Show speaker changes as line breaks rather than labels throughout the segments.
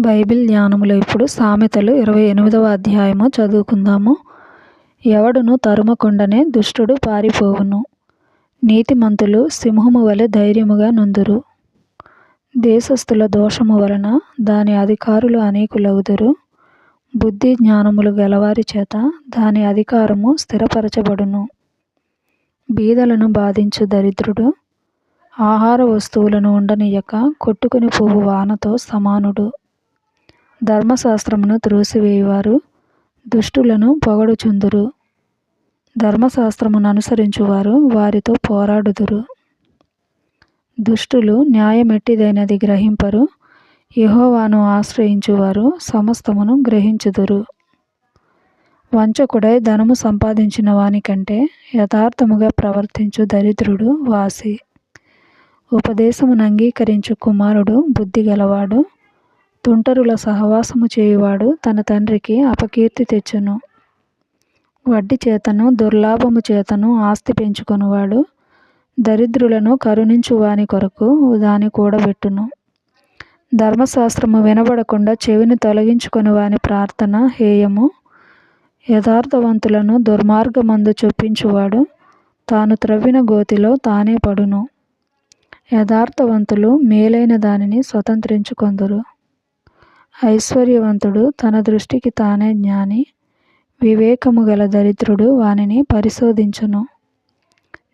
Bible జ్ఞానములో ఇప్పుడు సామెతలు ఇరవై ఎనిమిదవ అధ్యాయము చదువుకుందాము. ఎవడును తరుమకుండనే దుష్టుడు పారిపోవును. నీతిమంతులు సింహము వలె ధైర్యముగా నుందురు. దేశస్థుల దోషము వలన దాని అధికారులు అనేకులగుదురు బుద్ధి జ్ఞానములు గలవారి చేత దాని అధికారము స్థిరపరచబడును. బీదలను బాధించు దరిద్రుడు ఆహార వస్తువులను ఉండనియక కొట్టుకుని పోవు వానతో సమానుడు. ధర్మశాస్త్రమును త్రోసివేయువారు దుష్టులను పొగడుచుందురు. ధర్మశాస్త్రమును అనుసరించువారు వారితో పోరాడుదురు. దుష్టులు న్యాయమెట్టిదైనది గ్రహింపరు. యహోవాను ఆశ్రయించువారు సమస్తమును గ్రహించుదురు. వంచకుడై ధనము సంపాదించిన వానికంటే యథార్థముగా ప్రవర్తించు దరిద్రుడు వాసి. ఉపదేశమును అంగీకరించు కుమారుడు బుద్ధిగలవాడు. తుంటరుల సహవాసము చేయువాడు తన తండ్రికి అపకీర్తి తెచ్చును. వడ్డీ చేతను దుర్లాభము చేతను ఆస్తి పెంచుకొనువాడు. దరిద్రులను కరుణించు వాని కొరకు దాని కూడబెట్టును. ధర్మశాస్త్రము వినబడకుండా చెవిని తొలగించుకొని వాని ప్రార్థన హేయము. యథార్థవంతులను దుర్మార్గమందు చొప్పించువాడు. తాను త్రవ్విన గోతిలో తానే పడును. యథార్థవంతులు మేలైన దానిని స్వతంత్రించుకొందురు. ఐశ్వర్యవంతుడు తన దృష్టికి తానే జ్ఞాని వివేకము గల దరిద్రుడు వానిని పరిశోధించును.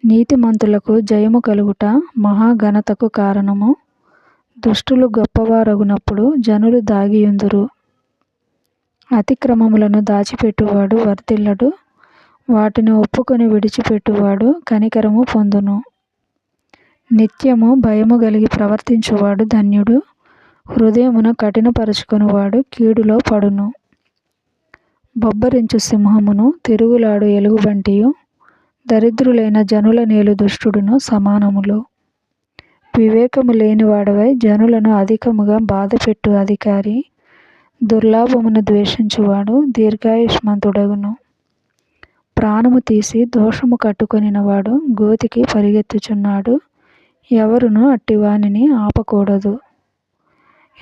నీతిమంతులకు జయము కలుగుట మహాఘనతకు కారణము. దుష్టులు గొప్పవారగునప్పుడు జనులు దాగియుందురు. అతిక్రమములను దాచిపెట్టువాడు వర్తిల్లడు వాటిని ఒప్పుకొని విడిచిపెట్టువాడు కనికరము పొందును. నిత్యము భయము కలిగి ప్రవర్తించువాడు ధన్యుడు. హృదయమున కఠినపరుచుకునివాడు కీడులో పడును. బొబ్బరించు సింహమును తిరుగులాడు ఎలుగుబంటియు. దరిద్రులైన జనుల నేలు దుష్టుడును సమానములు. వివేకము లేనివాడవై జనులను అధికముగా బాధపెట్టు అధికారి. దుర్లాభమును ద్వేషించువాడు దీర్ఘాయుష్మంతుడగును. ప్రాణము తీసి దోషము కట్టుకొనినవాడు గోతికి పరిగెత్తుచున్నాడు. ఎవరును అట్టివానిని ఆపకూడదు.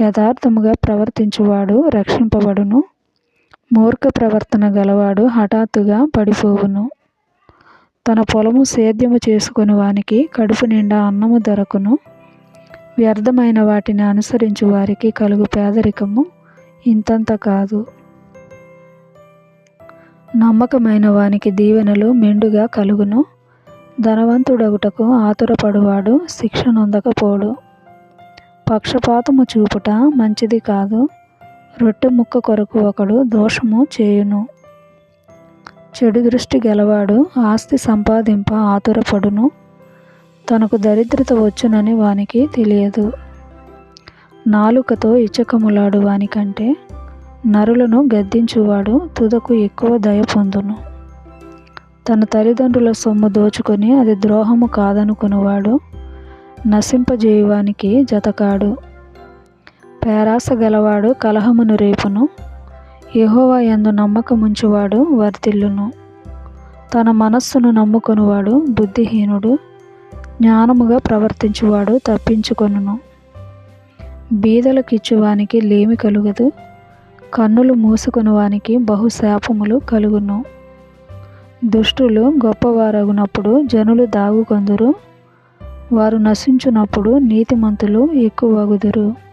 యథార్థముగా ప్రవర్తించువాడు రక్షింపబడును. మూర్ఖ ప్రవర్తన గలవాడు హఠాత్తుగా పడిపోవును. తన పొలము సేద్యము చేసుకుని వానికి కడుపు నిండా అన్నము దొరకును. వ్యర్థమైన వాటిని అనుసరించు వారికి కలుగు పేదరికము ఇంతంత కాదు. నమ్మకమైన వానికి దీవెనలు మెండుగా కలుగును. ధనవంతుడగుటకు ఆతురపడువాడు శిక్ష నొందకపోడు. పక్షపాతము చూపుట మంచిది కాదు. రొట్టె ముక్క కొరకు ఒకడు దోషము చేయును. చెడు దృష్టి గలవాడు ఆస్తి సంపాదింప ఆతురపడును. తనకు దరిద్రత వచ్చునని వానికి తెలియదు. నాలుకతో ఇచ్చకములాడు వానికంటే నరులను గద్దించువాడు తుదకు ఎక్కువ దయ పొందును. తన తల్లిదండ్రుల సొమ్ము దోచుకొని అది ద్రోహము కాదనుకునివాడు నశింపజేయువానికి జతకాడు. పేరాస గలవాడు కలహమును రేపును యహోవా ఎందు నమ్మకముంచువాడు వర్తిల్లును తన మనస్సును నమ్ముకొనివాడు బుద్ధిహీనుడు జ్ఞానముగా ప్రవర్తించువాడు తప్పించుకొనును. బీదలకిచ్చువానికి లేమి కలుగదు కన్నులు మూసుకొనువానికి బహుశాపములు కలుగును. దుష్టులు గొప్పవారగునప్పుడు జనులు దాగుకొందురు. వారు నశించునప్పుడు నీతిమంతులు ఎక్కువగుదురు.